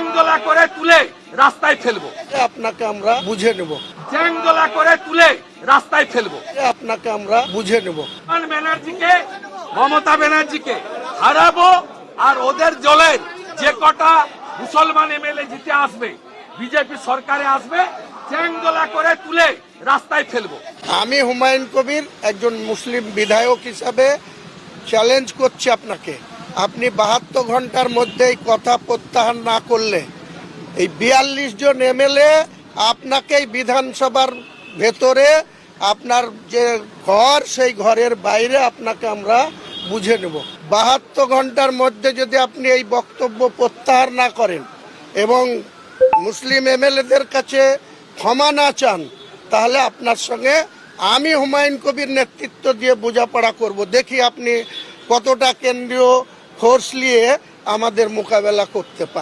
চ্যাংদোলা করে তুলে রাস্তায় ফেলব। আপনাকে আমরা বুঝে নেব। চ্যাংদোলা করে তুলে রাস্তায় ফেলব। আপনাকে আমরা বুঝে নেব। ব্যানার্জিকে মমতা ব্যানার্জিকে হারাবো আর ওদের জলের যে কটা মুসলমান এমএলএ জিতে আসবে বিজেপি সরকারে আসবে চ্যাংদোলা করে তুলে রাস্তায় ফেলব। আমি হুমায়ুন কবির একজন মুসলিম বিধায়ক হিসাবে চ্যালেঞ্জ করছি আপনাকে। আপনি বাহাত্তর ঘণ্টার মধ্যে এই কথা প্রত্যাহার না করলে এই বিয়াল্লিশ জন এমএলএ আপনাকেই বিধানসভার ভেতরে আপনার যে ঘর, সেই ঘরের বাইরে আপনাকে আমরা বুঝে নেব। বাহাত্তর ঘণ্টার মধ্যে যদি আপনি এই বক্তব্য প্রত্যাহার না করেন এবং মুসলিম এমএলএদের কাছে ক্ষমা না চান, তাহলে আপনার সঙ্গে আমি হুমায়ুন কবির নেতৃত্ব দিয়ে বোঝাপড়া করব। দেখি আপনি কতটা কেন্দ্রীয় ফোর্স নিয়ে আমাদের মোকাবেলা করতে পারেন